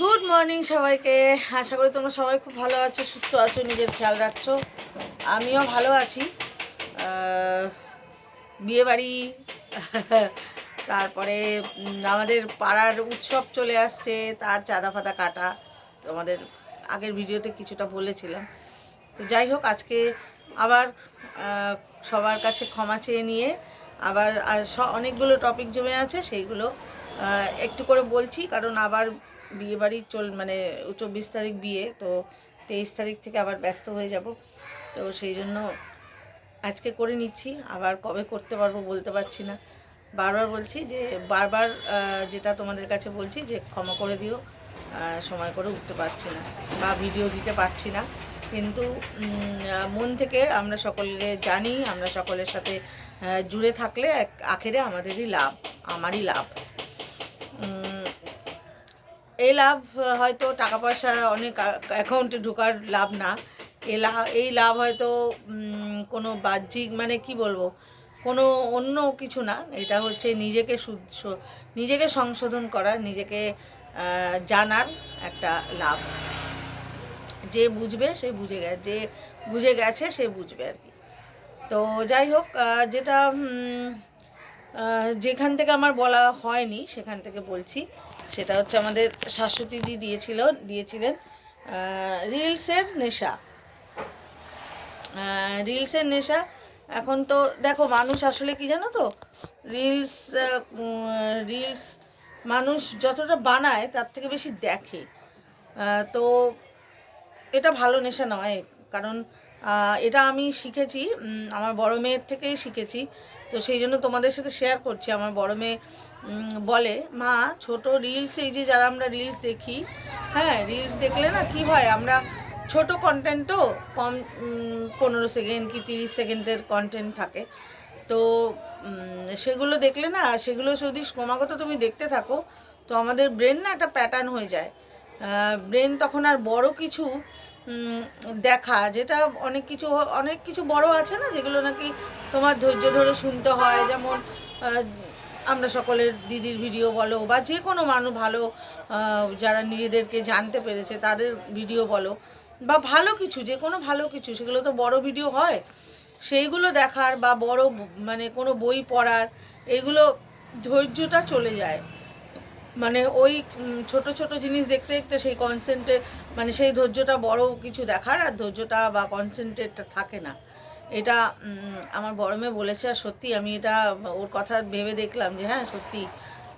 Good morning সবাইকে। আশা করি তোমরা সবাই খুব ভালো আছো, সুস্থ আছো, নিজের খেয়াল রাখছো। আমিও ভালো আছি। বিয়েবাড়ি, তারপরে আমাদের পাড়ার উৎসব চলে আসছে, তার চাঁদা ফাদা কাটা। তোমাদের আগের ভিডিওতে কিছুটা বলেছিলাম। তো যাই হোক, আজকে আবার সবার কাছে ক্ষমা চেয়ে নিয়ে আবার অনেকগুলো টপিক জমে আছে, সেইগুলো একটু করে বলছি, কারণ আবার বিয়ে বাড়ি চল মানে চব্বিশ তারিখ বিয়ে, তো তেইশ তারিখ থেকে আবার ব্যস্ত হয়ে যাব। তো সেই জন্য আজকে করে নিচ্ছি, আবার কবে করতে পারব বলতে পারছি না। বারবার বলছি যে, বারবার যেটা তোমাদের কাছে বলছি যে, ক্ষমা করে দিও সময় করে উঠতে পারছি না বা ভিডিও দিতে পারছি না। কিন্তু মন থেকে আমরা সকলে জানি, আমরা সকলের সাথে জুড়ে থাকলে আখেরে আমাদেরই লাভ, আমারই লাভ। এই লাভ, হয়তো টাকা পয়সা অনেক অ্যাকাউন্টে ঢোকার লাভ না। এ এই লাভ হয়তো কোনো বাহ্যিক মানে কি বলব, কোনো অন্য কিছু না। এটা হচ্ছে নিজেকে নিজেকে সংশোধন করার নিজেকে জানার একটা লাভ। যে বুঝবে, সে বুঝে গেছে যে বুঝে গেছে, সে বুঝবে আর কি। তো যাই হোক যেটা যেখান থেকে আমার বলা হয়নি, সেখান থেকে বলছি। সেটা হচ্ছে আমাদের শাশ্বতী দি দিয়েছিল, দিয়েছিলেন রিলসের নেশা। রিলসের নেশা। এখন তো দেখো, মানুষ আসলে কি জানো তো, রিলস রিলস মানুষ যতটা বানায় তার থেকে বেশি দেখে। তো এটা ভালো নেশা নয়, কারণ এটা আমি শিখেছি আমার বড় মেয়ের থেকেই শিখেছি। তো সেই জন্য তোমাদের সাথে শেয়ার করছি। আমার বড় মেয়ে বলে, মা, ছোট রিলস এই যে যারা আমরা রিলস দেখি হ্যাঁ রিলস দেখলে না কি হয়, আমরা ছোট কন্টেন্ট তো কম পনেরো সেকেন্ড কি তিরিশ সেকেন্ডের কন্টেন্ট থাকে। তো সেগুলো দেখলে না, সেগুলো যদি ক্রমাগত তুমি দেখতে থাকো, তো আমাদের ব্রেন না একটা প্যাটার্ন হয়ে যায়। ব্রেন তখন আর বড় কিছু দেখা, যেটা অনেক কিছু অনেক কিছু বড় আছে না, যেগুলো নাকি তোমার ধৈর্য ধরে শুনতে হয়। যেমন আমরা সকলের দিদির ভিডিও বলো বা যে কোনো মানুষ ভালো যারা নিজেদেরকে জানতে পেরেছে তাদের ভিডিও বলো বা ভালো কিছু, যে কোনো ভালো কিছু, সেগুলো তো বড় ভিডিও হয়, সেইগুলো দেখার বা বড় মানে কোনো বই পড়ার, এগুলো ধৈর্যটা চলে যায়। মানে ওই ছোট ছোট জিনিস দেখতে দেখতে সেই কনসেন্ট্রে মানে সেই ধৈর্যটা বড় কিছু দেখার আর ধৈর্যটা বা কনসেন্ট্রেটটা থাকে না। এটা আমার বড় মেয়ে বলেছে, আর সত্যি আমি এটা, ওর কথা ভেবে দেখলাম যে হ্যাঁ সত্যি,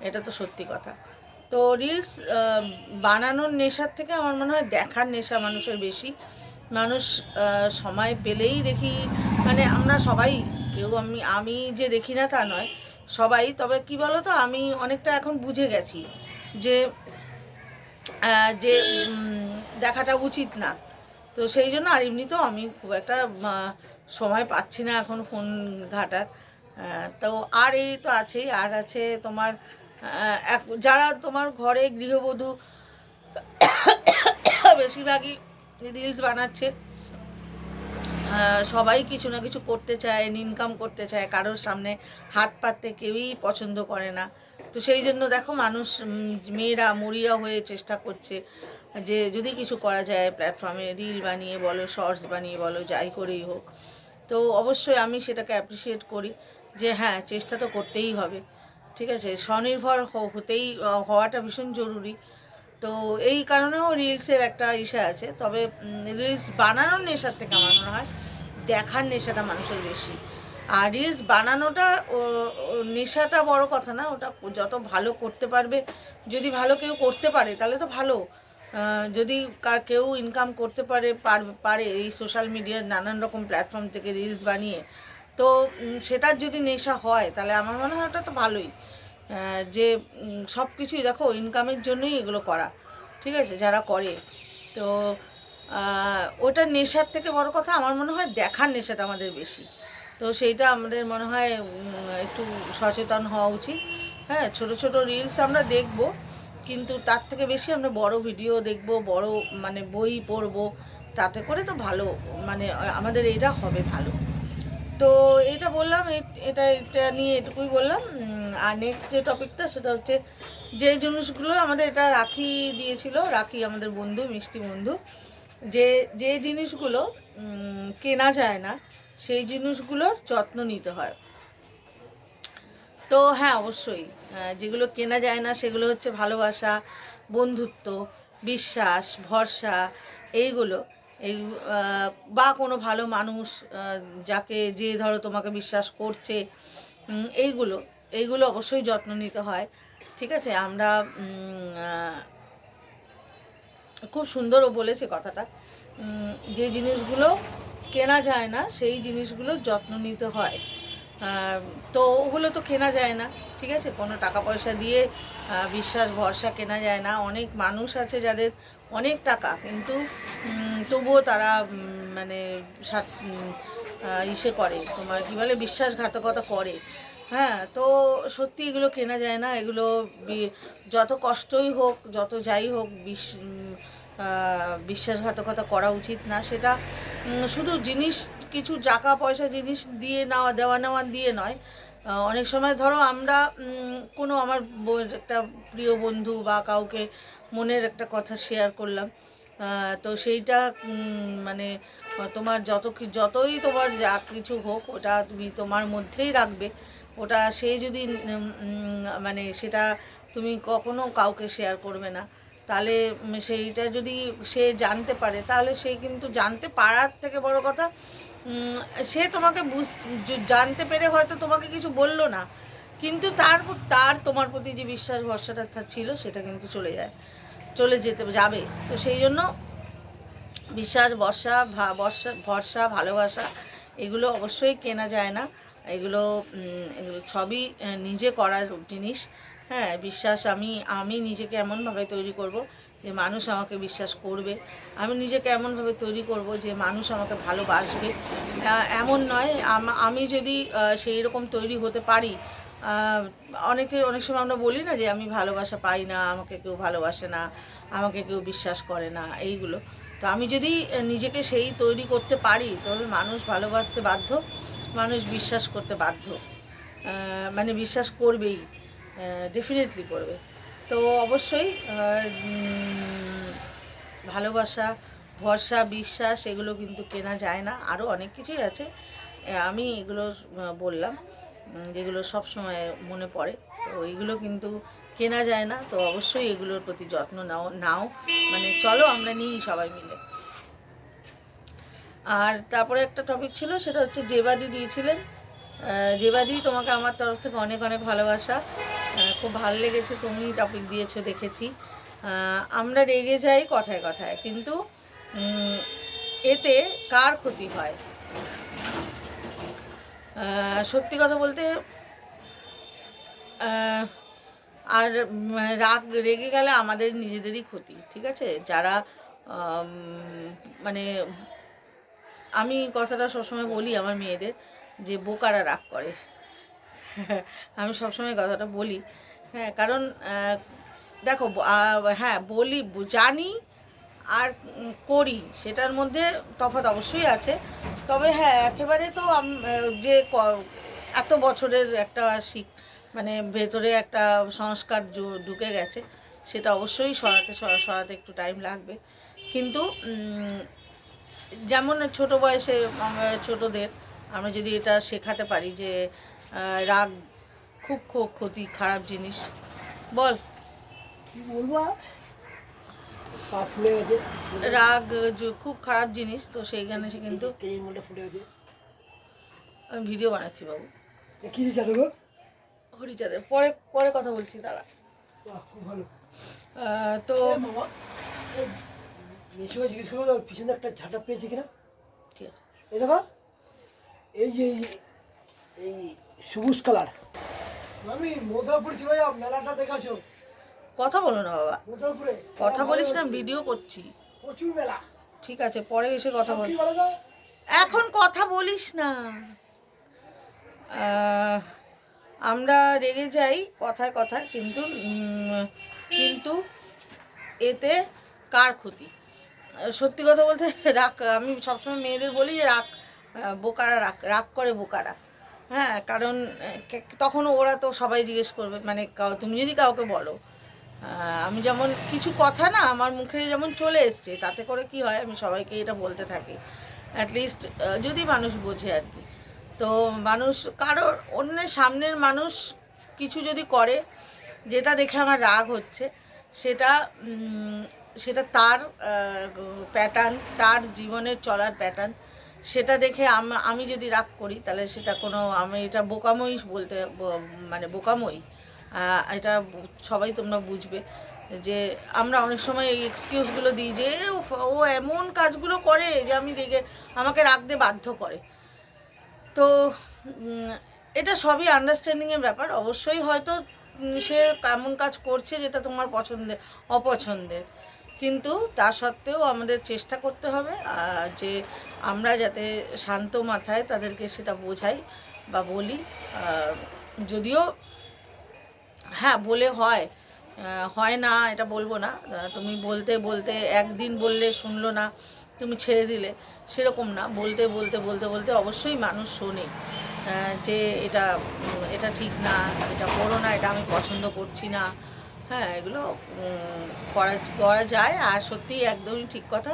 এটা তো সত্যি কথা। তো রিলস বানানোর নেশার থেকে আমার মনে হয় দেখার নেশা মানুষের বেশি। মানুষ সময় পেলেই দেখি মানে আমরা সবাই, কেউ আমি আমি যে দেখি না তা নয়, সবাই, তবে কি বলো তো আমি অনেকটা এখন বুঝে গেছি যে যে দেখাটা উচিত না। তো সেই জন্য, আর এমনিতেও আমি খুব একটা সময় পাচ্ছি না এখন ফোন ঘাটার। তো আর এই তো আছেই, আর আছে তোমার এক- যারা তোমার ঘরে গৃহবধূ, বেশিরভাগই রিলস বানাচ্ছে সবাই কিছু না কিছু করতে চায় ইনকাম করতে চায়, কারোর সামনে হাত পাততে কেউই পছন্দ করে না। তো সেই জন্য দেখো মানুষ মেয়েরা মরিয়া হয়ে চেষ্টা করছে যে যদি কিছু করা যায় প্ল্যাটফর্মে রিল বানিয়ে বলো শর্টস বানিয়ে বলো, যাই করেই হোক। তো অবশ্যই আমি সেটাকে অ্যাপ্রিসিয়েট করি যে হ্যাঁ চেষ্টা তো করতেই হবে। ঠিক আছে? স্বনির্ভর হতেই হওয়াটা ভীষণ জরুরি। তো এই কারণেও রিলসের একটা ইসে আছে। তবে রিলস বানানোর নেশার থেকে আমার মনে হয় দেখার নেশাটা মানুষের বেশি। আর রিলস বানানোটা নেশাটা বড় কথা না। ওটা যত ভালো করতে পারবে, যদি ভালো কেউ করতে পারে, তাহলে তো ভালো। যদি কেউ ইনকাম করতে পারে পারে এই সোশ্যাল মিডিয়ার নানান রকম প্ল্যাটফর্ম থেকে রিলস বানিয়ে, তো সেটার যদি নেশা হয়, তাহলে আমার মনে হয় ওটা তো ভালোই। যে সব কিছুই দেখো ইনকামের জন্যই এগুলো করা, ঠিক আছে, যারা করে। তো ওটার নেশার থেকে বড় কথা আমার মনে হয় দেখার নেশাটা আমাদের বেশি। তো সেইটা আমাদের মনে হয় একটু সচেতন হওয়া উচিত। হ্যাঁ ছোট ছোট রিলস আমরা দেখব। কিন্তু তার থেকে বেশি আমরা বড় ভিডিও দেখব, বড় মানে বই পড়ব, তাতে করে তো ভালো মানে আমাদের এইটা হবে ভালো। তো এটা বললাম এটা এটা নিয়ে এটুকুই বললাম। আর নেক্সট যে টপিকটা সেটা হচ্ছে যে জিনিসগুলো আমাদের এটা রাখি দিয়েছিল, রাখি আমাদের বন্ধু, মিষ্টি বন্ধু, যে যে জিনিসগুলো কেনা যায় না, সেই জিনিসগুলোর যত্ন নিতে হয়। তো হ্যাঁ অবশ্যই। যেগুলো কেনা যায় না, সেগুলো হচ্ছে ভালোবাসা, বন্ধুত্ব, বিশ্বাস, ভরসা, এইগুলো। এই বা কোনো ভালো মানুষ যাকে যে ধরো তোমাকে বিশ্বাস করছে এইগুলো এইগুলো অবশ্যই যত্ন নিতে হয়। ঠিক আছে? আমরা খুব সুন্দরও বলেছে কথাটা। যে জিনিসগুলো কেনা যায় না, সেই জিনিসগুলোর যত্ন নিতে হয়। তো ওগুলো তো কেনা যায় না, ঠিক আছে? কোনো টাকা পয়সা দিয়ে বিশ্বাস, ভরসা কেনা যায় না। অনেক মানুষ আছে যাদের অনেক টাকা, কিন্তু তবুও তারা মানে ইসে করে, তোমার কী বলে, বিশ্বাসঘাতকতা করে। হ্যাঁ তো সত্যি এগুলো কেনা যায় না। এগুলো যত কষ্টই হোক, যত যাই হোক, বিশ বিশ্বাসঘাতকতা করা উচিত না। সেটা শুধু জিনিস কিছু টাকা পয়সা জিনিস দিয়ে নেওয়া, দেওয়া নেওয়া দিয়ে নয়। অনেক সময় ধরো আমরা কোনো আমার একটা প্রিয় বন্ধু বা কাউকে মনের একটা কথা শেয়ার করলাম তো সেইটা মানে তোমার যত যতই তোমার যা কিছু হোক, ওটা তুমি তোমার মধ্যেই রাখবে। ওটা সে যদি মানে সেটা তুমি কখনো কাউকে শেয়ার করবে না। তাহলে সেইটা যদি সে জানতে পারে, তাহলে সে কিন্তু জানতে পারার থেকে বড় কথা সে তোমাকে বুঝ জানতে পেরে হয়তো তোমাকে কিছু বলল না। কিন্তু তার তার তোমার প্রতি যে বিশ্বাস ভরসাটা ছিল, সেটা কিন্তু চলে যায়। চলে যেতে যাবে। তো সেই জন্য বিশ্বাস বর্ষা বর্ষা ভরসা, ভালোবাসা, এগুলো অবশ্যই কেনা যায় না। এগুলো এগুলো সবই নিজে করার জিনিস। হ্যাঁ বিশ্বাস আমি আমি নিজেকে এমনভাবে তৈরি করব যে মানুষ আমাকে বিশ্বাস করবে। আমি নিজেকে এমনভাবে তৈরি করব যে মানুষ আমাকে ভালোবাসবে। এমন নয়, আম- যদি সেই রকম তৈরি হতে পারি অনেকে, অনেক সময় আমরা বলি না যে আমি ভালোবাসা পাই না, আমাকে কেউ ভালোবাসে না, আমাকে কেউ বিশ্বাস করে না, এইগুলো। তো আমি যদি নিজেকে সেই তৈরি করতে পারি তবে মানুষ ভালোবাসতে বাধ্য, মানুষ বিশ্বাস করতে বাধ্য। মানে বিশ্বাস করবেই ডেফিনেটলি করবে। তো অবশ্যই ভালোবাসা, ভরসা, বিশ্বাস, এগুলো কিন্তু কেনা যায় না। আরও অনেক কিছুই আছে। আমি এগুলো বললাম যেগুলো সব সময় মনে পড়ে। তো এইগুলো কিন্তু কেনা যায় না। তো অবশ্যই এগুলোর প্রতি যত্ন নাও নাও। মানে চলো আমরা নিই সবাই মিলে। আর তারপরে একটা টপিক ছিল, সেটা হচ্ছে জেবাদি দিয়েছিলেন। জেবাদি তোমাকে আমার তরফ থেকে অনেক অনেক ভালোবাসা। খুব ভালো লেগেছে তুমি টপিক দিয়েছ, দেখেছি। আমরা রেগে যাই কথায় কথায়, কিন্তু এতে কার ক্ষতি হয়? সত্যি কথা বলতে আর রাগ রেগে গেলে আমাদের নিজেদেরই ক্ষতি, ঠিক আছে? যারা মানে আমি কথাটা সবসময় বলি আমার মেয়েদের, যে বোকারা রাগ করে। আমি সবসময় কথাটা বলি। হ্যাঁ কারণ দেখো হ্যাঁ বলি জানি আর করি, সেটার মধ্যে তফাৎ অবশ্যই আছে। তবে হ্যাঁ একেবারে তো যে এত বছরের একটা শিখ মানে ভেতরে একটা সংস্কার ঢুকে গেছে, সেটা অবশ্যই সরাতে সরা- সরাতে একটু টাইম লাগবে। কিন্তু যেমন ছোট বয়সে ছোটদের, আমরা যদি এটা শেখাতে পারি যে রাগ খুব খুব ক্ষতি খারাপ জিনিস। বল। কি বলব? ফুলে গেছে। রাগ খুব খারাপ জিনিস তো সেইখানে সে কিন্তু ফুলে গেছে। আমি ভিডিও বানাচ্ছি বাবু। কি চাঁদা গো হরিচাঁদের। পরে পরে কথা বলছি দাঁড়া। তো মামা জিজ্ঞেস করব পিছনে একটা ঝাঁটা পেয়েছে কিনা? ঠিক আছে। এই দেখো এই যে এই যে- এই সবুজ কালার। আমি মথুরাপুরে ছিল মেলাটা দেখাছো? কথা বলো না বাবা। মথুরাপুরে কথা বলিস না ভিডিও করছি। প্রচুর মেলা। ঠিক আছে পরে এসে কথা বল। এখন কথা বলিস না। আহ, আমরা রেগে যাই কথায় কথায় কিন্তু কিন্তু এতে কার ক্ষতি? সত্যি কথা বলতে রাগ আমি সবসময় মেয়েদের বলি যে রাগ বোকারা রাগ রাগ করে বোকারা। হ্যাঁ কারণ তখন ওরা তো সবাই জিজ্ঞেস করবে মানে তুমি যদি কাউকে বলো। আমি যেমন, কিছু কথা না আমার মুখে যেমন চলে এসছে, তাতে করে কি হয়, আমি সবাইকে এটা বলতে থাকি। অ্যাটলিস্ট যদি মানুষ বোঝে আর কি। তো মানুষ, কারোর, অন্যের সামনের মানুষ কিছু যদি করে, যেটা দেখে আমার রাগ হচ্ছে, সেটা সেটা তার প্যাটার্ন তার জীবনের চলার প্যাটার্ন সেটা দেখে আমি যদি রাগ করি, তাহলে সেটা কোনো, আমি এটা বোকাময়ী বলতে মানে বোকাময়ী। এটা সবাই তোমরা বুঝবে যে আমরা অনেক সময় এই এক্সকিউজগুলো দিই যে ও এমন কাজগুলো করে যে আমি রেগে আমাকে রাখতে বাধ্য করে। তো এটা সবই আন্ডারস্ট্যান্ডিংয়ের ব্যাপার। অবশ্যই হয়তো সে এমন কাজ করছে যেটা তোমার পছন্দের, অপছন্দের। কিন্তু তা সত্ত্বেও আমাদের চেষ্টা করতে হবে যে আমরা যাতে শান্ত মাথায় তাদেরকে সেটা বোঝাই বা বলি। যদিও হ্যাঁ বলে হয় হয় না, এটা বলব না। তুমি বলতে বলতে একদিন বললে শুনলো না, তুমি ছেড়ে দিলে, সেরকম না। বলতে বলতে বলতে বলতে অবশ্যই মানুষ শোনে যে এটা এটা ঠিক না, এটা করো না, এটা আমি পছন্দ করছি না। হ্যাঁ এগুলো করা করা যায়। আর সত্যিই একদমই ঠিক কথা,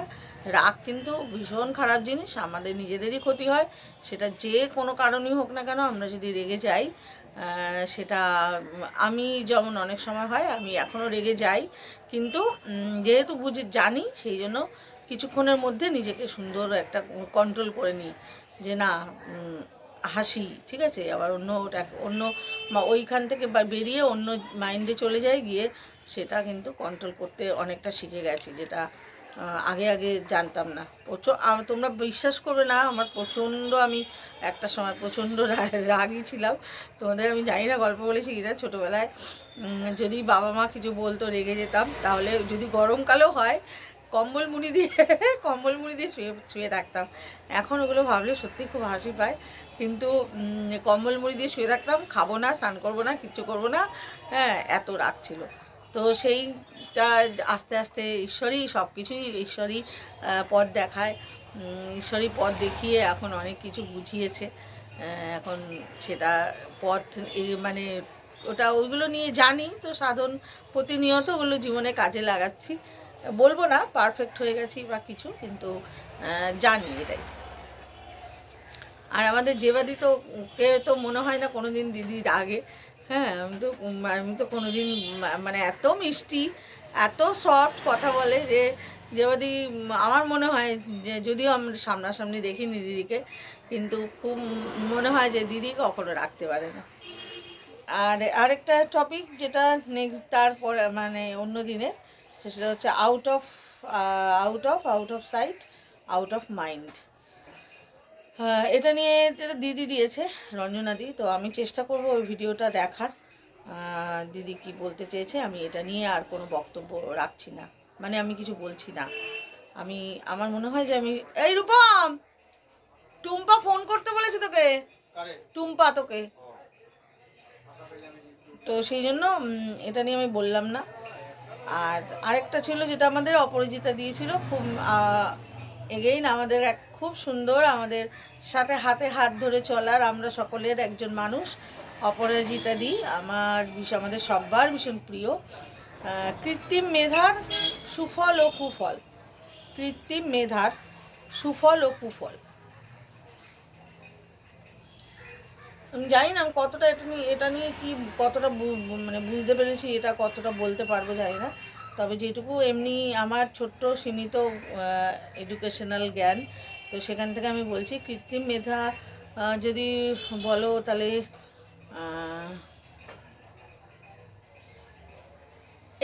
রাগ কিন্তু ভীষণ খারাপ জিনিস, আমাদের নিজেদেরই ক্ষতি হয়। সেটা যে কোনো কারণই হোক না কেন আমরা যদি রেগে যাই সেটা, আমি যেমন অনেক সময় হয়, আমি এখনও রেগে যাই। কিন্তু যেহেতু বুঝে, জানি, সেই জন্য কিছুক্ষণের মধ্যে নিজেকে সুন্দর একটা কন্ট্রোল করে নিই। যে না হাসি, ঠিক আছে? আবার অন্য অন্য ওইখান থেকে বেরিয়ে অন্য মাইন্ডে চলে যায় গিয়ে সেটা কিন্তু কন্ট্রোল করতে অনেকটা শিখে গেছি, যেটা আগে আগে জানতাম না। প্রচুর তোমরা বিশ্বাস করবে না, আমার প্রচণ্ড আমি একটা সময় প্রচণ্ড রা- রাগী ছিলাম। তোমাদের আমি জানি না গল্প বলেছি কিনা, ছোটোবেলায় যদি বাবা মা কিছু বলতো রেগে যেতাম, তাহলে যদি গরমকালেও হয় কম্বল মুড়ি দিয়ে, কম্বল মুড়ি দিয়ে শুয়ে শুয়ে থাকতাম। এখন ওগুলো ভাবলে সত্যি খুব হাসি পায়। কিন্তু কম্বল মুড়ি দিয়ে শুয়ে থাকতাম, খাব না, স্নান করব না, কিচ্ছু করব না হ্যাঁ এত রাগ ছিল। তো সেইটা আস্তে আস্তে ঈশ্বরই সব কিছুই ঈশ্বরই পথ দেখায়। ঈশ্বরই পথ দেখিয়ে এখন অনেক কিছু বুঝিয়েছে। এখন সেটা পথ মানে ওটা ওইগুলো নিয়ে জানি, তো সাধন প্রতিনিয়ত ওগুলো জীবনে কাজে লাগাচ্ছি। বলব না পারফেক্ট হয়ে গেছি বা কিছু, কিন্তু জানি এটাই। আর আমাদের জেবাদি তো কে তো মনে হয় না কোনো দিন দিদির আগে। হ্যাঁ আমি তো আমি তো কোনো দিন মানে এত মিষ্টি, এত সফট কথা বলে যে যেবাদি আমার মনে হয় যে, যদিও আমরা সামনাসামনি দেখিনি দিদিকে, কিন্তু খুব মনে হয় যে, দিদি কখনো রাখতে পারে না। আর আরেকটা টপিক যেটা নেক্সট তারপরে মানে অন্য দিনে সেটা হচ্ছে out of out of out of sight out of mind হ্যাঁ এটা নিয়ে এটা দিদি দিয়েছে রঞ্জনাদি তো আমি চেষ্টা করব ওই ভিডিওটা দেখার। দিদি কি বলতে চেয়েছে আমি এটা নিয়ে আর কোনো বক্তব্য রাখছি না। মানে আমি কিছু বলছি না। আমি আমার মনে হয় যে আমি এই রূপম! টুম্পা ফোন করতে বলেছে তোকে? টুম্পা তোকে। তো সেই জন্য এটা নিয়ে আমি বললাম না। আর আরেকটা ছিল যেটা আমাদের অপরাজিতা দিয়েছিল, খুব এগেইন আমাদের এক খুব সুন্দর, আমাদের সাথে হাতে হাত ধরে চলার আমরা সকলের একজন মানুষ, অপরাজিতা দি, আমার আমাদের সব্বার ভীষণ প্রিয়। কৃত্রিম মেধার সুফল ও কুফল। কৃত্রিম মেধার সুফল ও কুফল। আমি জানি না কতটা এটা নিয়ে এটা নিয়ে কি কতটা মানে বুঝতে পেরেছি, এটা কতটা বলতে পারব জানি না। তবে যেটুকু এমনি আমার ছোট্ট, সীমিত এডুকেশনাল জ্ঞান, তো সেখান থেকে আমি বলছি, কৃত্রিম মেধা যদি বলো তাহলে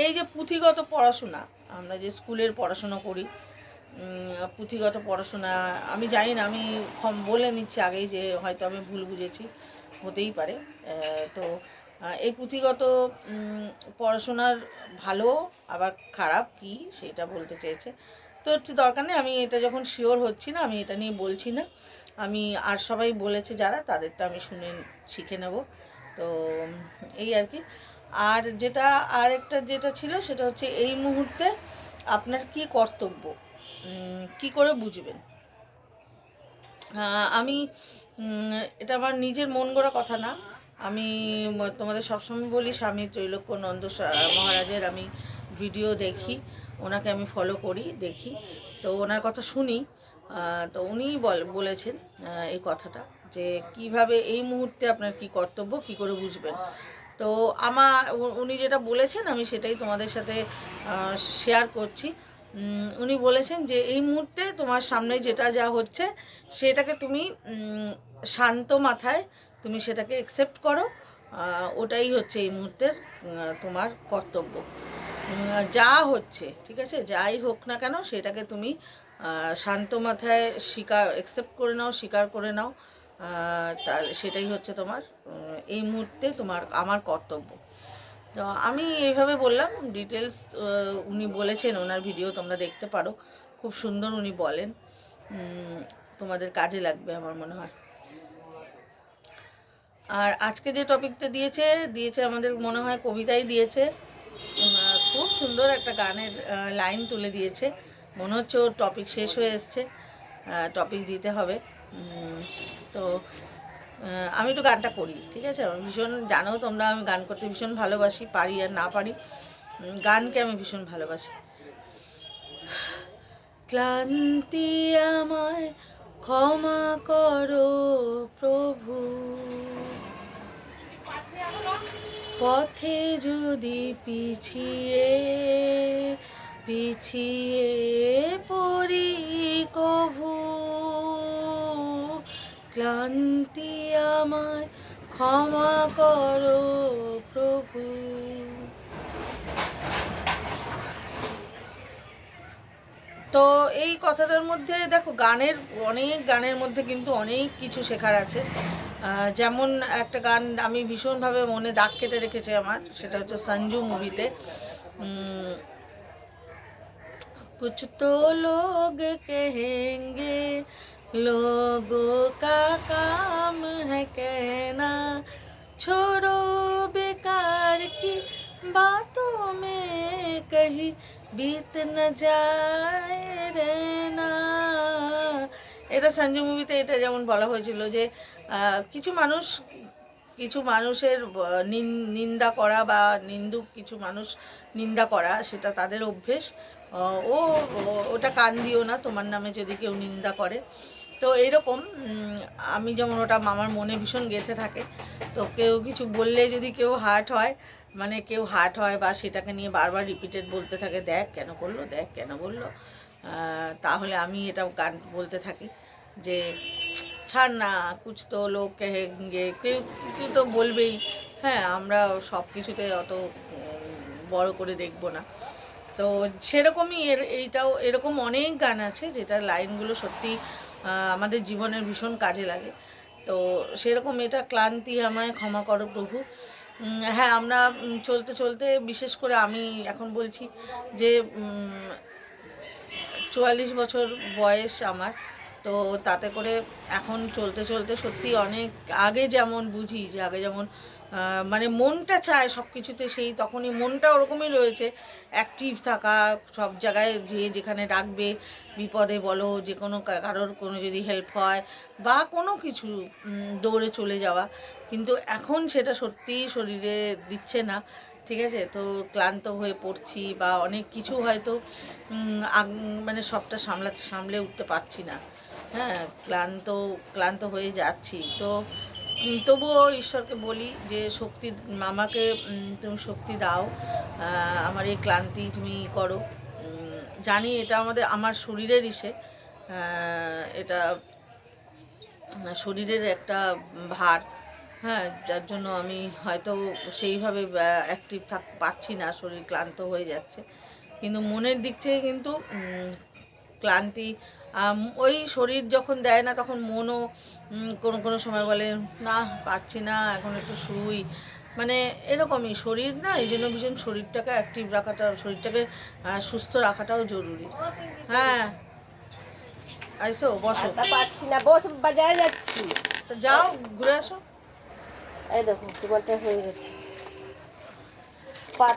এই যে পুঁথিগত পড়াশোনা, আমরা যে স্কুলের পড়াশোনা করি পুঁথিগত পড়াশোনা, আমি জানি না, আমি বলে নিচ্ছি আগেই যে হয়তো আমি ভুল বুঝেছি। হতেই পারে। তো এই পুঁথিগত পড়াশোনার ভালো আবার খারাপ কি সেটা বলতে চেয়েছে। তো দরকার নেই, আমি এটা যখন শিওর হচ্ছি না, আমি এটা নিয়ে বলছি না। আমি, আর সবাই বলেছে যারা, তাদেরটা আমি শুনে, শিখে নেব। তো, এই আর কি। আর যেটা, আরেকটা যেটা ছিল, সেটা হচ্ছে এই মুহূর্তে আপনার কি কর্তব্য? কি করে বুঝবেন? আমি এটা আমার নিজের মন গড়া কথা না। আমি তোমাদের সবসময় বলি, স্বামী ত্রৈলোক্য নন্দ মহারাজের আমি ভিডিও দেখি, ওনাকে আমি ফলো করি, দেখি। তো ওনার কথা শুনি তো উনিই বল, বলেছেন এই কথাটা, যে কীভাবে এই মুহূর্তে আপনার কি কর্তব্য, কি করে বুঝবেন? তো আমার উনি যেটা বলেছেন, আমি সেটাই তোমাদের সাথে শেয়ার করছি। উনি বলেছেন যে এই মুহূর্তে তোমার সামনে যেটা যা হচ্ছে, সেটাকে তুমি শান্ত মাথায় তুমি সেটাকে একসেপ্ট করো। ওটাই হচ্ছে এই মুহূর্তের তোমার কর্তব্য। যা হচ্ছে, ঠিক আছে? যাই হোক না কেন, সেটাকে তুমি শান্ত মাথায় স্বীকার একসেপ্ট করে নাও, স্বীকার করে নাও। তার, সেটাই হচ্ছে তোমার এই মুহূর্তে তোমার, আমার কর্তব্য। তো আমি এইভাবে বললাম ডিটেলস উনি বলেছেন, ওনার ভিডিও তোমরা দেখতে পারো। খুব সুন্দর উনি বলেন। তোমাদের কাজে লাগবে আমার মনে হয়। আর আজকে যে টপিকটা দিয়েছে দিয়েছে আমাদের মনে হয় কবিতাই দিয়েছে। খুব সুন্দর একটা গানের লাইন তুলে দিয়েছে। মনে হচ্ছে ওর টপিক শেষ হয়ে এসছে। টপিক দিতে হবে। তো আমি তো গানটা করি, ঠিক আছে? আমি ভীষণ, জানো তোমরা, আমি গান করতে ভীষণ ভালোবাসি, পারি আর না পারি। গানকে আমি ভীষণ ভালোবাসি। ক্লান্তি আমায় ক্ষমা করো, প্রভু। পথে যদি পিছিয়ে পিছিয়ে পড়ি কভু ক্লান্তি আমায় ক্ষমা করো, প্রভু। তো এই কথাটার মধ্যে দেখো, গানের, অনেক গানের মধ্যে কিন্তু অনেক কিছু শেখার আছে। যেমন একটা গান আমি ভীষণভাবে মনে দাগ কেটে রেখেছে আমার, সেটা হচ্ছে সঞ্জু মুভিতে। কুছ তো কেহেঙ্গে लोगों का काम है कहना छोड़ो बेकार की बातों में कहीं बीत न যায় না এটা সঞ্জু মুভিতে এটা যেমন বলা হয়েছিল যে আহ, কিছু মানুষ কিছু মানুষের আহ, নিন- নিন্দা করা বা নিন্দুক কিছু মানুষ নিন্দা করা সেটা তাদের অভ্যেস আহ, ও ও- ওটা কান দিও না তোমার নামে যদি কেউ নিন্দা করে তো এইরকম আমি যেমন ওটা আমার মনে ভীষণ গেঁথে থাকে, তো কেউ কিছু বললে যদি কেউ হার্ট হয় মানে কেউ হার্ট হয় বা সেটাকে নিয়ে বারবার রিপিটেড বলতে থাকে, দেখ কেন করল দেখ কেন বলল? তাহলে আমি এটা গান বলতে থাকি যে, ছাড় না, কুছ তো লোক কহেঙ্গে। কেউ কিছু তো বলবেই হ্যাঁ আমরা সব কিছুতে অত বড় করে দেখব না। তো সেরকমই এর, এইটাও, এরকম অনেক গান আছে যেটার লাইনগুলো সত্যি আমাদের জীবনের ভীষণ কাজে লাগে। তো সেরকম এটা ক্লান্তি আমায় ক্ষমা করো প্রভু। হ্যাঁ আমরা চলতে চলতে বিশেষ করে আমি এখন বলছি যে চুয়াল্লিশ বছর বয়স আমার। তো তাতে করে এখন চলতে চলতে সত্যি অনেক আগে যেমন বুঝি, যে আগে যেমন মানে মনটা চায় সব কিছুতে সেই তখনই মনটা ওরকমই রয়েছে। অ্যাক্টিভ থাকা, সব জায়গায় যে যেখানে ডাকবে বিপদে বলো, যে কোনো কারোর কোনো যদি হেল্প হয় বা কোনো কিছু দৌড়ে চলে যাওয়া। কিন্তু এখন সেটা সত্যিই শরীরে দিচ্ছে না, ঠিক আছে? তো ক্লান্ত হয়ে পড়ছি বা অনেক কিছু হয়তো মানে সবটা সামলাতে, সামলে উঠতে পারছি না। হ্যাঁ ক্লান্ত ক্লান্ত হয়ে যাচ্ছি। তো তবুও ঈশ্বরকে বলি যে শক্তি আমাকে তুমি শক্তি দাও। আমার এই ক্লান্তি তুমি করো। জানি এটা আমাদের, আমার শরীরের ইসে। এটা শরীরের একটা ভার। হ্যাঁ যার জন্য আমি হয়তো সেইভাবে অ্যাক্টিভ থাক পারছি না। শরীর ক্লান্ত হয়ে যাচ্ছে। কিন্তু মনের দিক থেকে কিন্তু ক্লান্তি ওই শরীর যখন দেয় না তখন মনও কোনো কোনো সময় বলে না পারছি না এখন একটু শুই। মানে এরকমই শরীর না এই জন্য ভীষণ শরীরটাকে অ্যাক্টিভ রাখাটা শরীরটাকে সুস্থ রাখাটাও জরুরি। হ্যাঁ। আইসো বসো। পাচ্ছি না বস বাজারে যাচ্ছি। তো যাও ঘুরে আসো। এই দেখো তোমারটা হয়ে গেছে।